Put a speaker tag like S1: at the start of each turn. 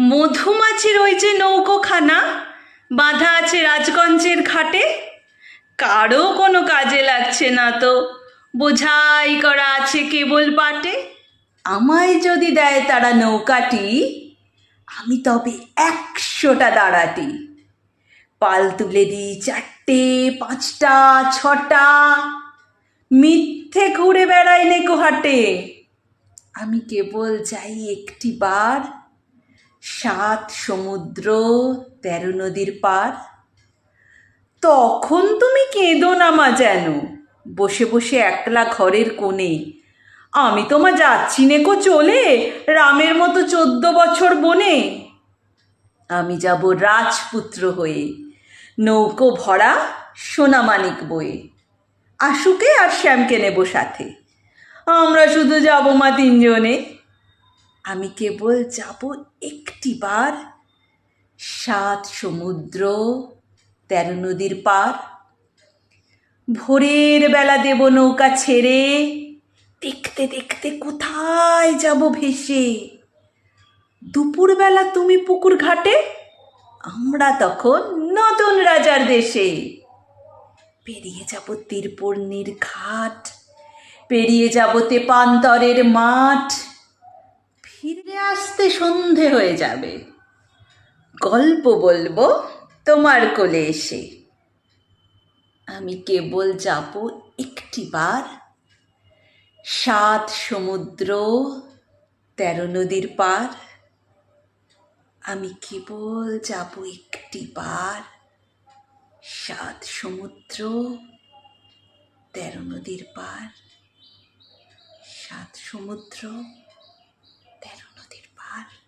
S1: মধুমাছির ওই যে নৌকোখানা? বাঁধা আছে রাজগঞ্জের ঘাটে কারও কোনো কাজে লাগছে না তো। বোঝাই করা আছে কেবল পাটে। আমায় যদি দেয় তারা নৌকাটি, আমি তবে একশোটা দাঁড়াটি। পাল তুলে দিই চারটে, পাঁচটা, ছটা। মিথ্যে ঘুরে বেড়াই নেকো হাটে। আমি কেবল চাই একটি বার সাত সমুদ্র, তেরো নদীর পার। তখন তুমি কেঁদো না মা যেন। বসে বসে একলা ঘরের কোণে। আমি তোমা যাচ্ছি নেকো চলে, রামের মতো চোদ্দ বছর বনে। আমি যাব রাজপুত্র হয়ে। নৌকো ভরা সোনামানিক বয়ে। আশুকে আর শ্যামকে নেব সাথে। আমরা শুধু যাব মা তিনজনে। আমি কেবল যাব একটিবার সাত সমুদ্র, তেরো নদীর পার। ভোরের বেলা দেব নৌকা ছেড়ে। দেখতে দেখতে কোথায় যাব ভেসে? দুপুরবেলা তুমি পুকুর ঘাটে? আমরা তখন নতুন রাজার দেশে। পেরিয়ে যাব তীরপূর্ণির ঘাট। পেরিয়ে যাব তেপান্তরের মাঠ। ফিরে আসতে সন্ধে হয়ে যাবে। গল্প বলব তোমার কোলে এসে। আমি কেবল যাব একটিবার সাত সমুদ্র, তেরো নদীর পার। আমি কেবল যাব একটিবার সাত সমুদ্র, তেরো নদীর পার। সাত সমুদ্র তেরো নদীর পার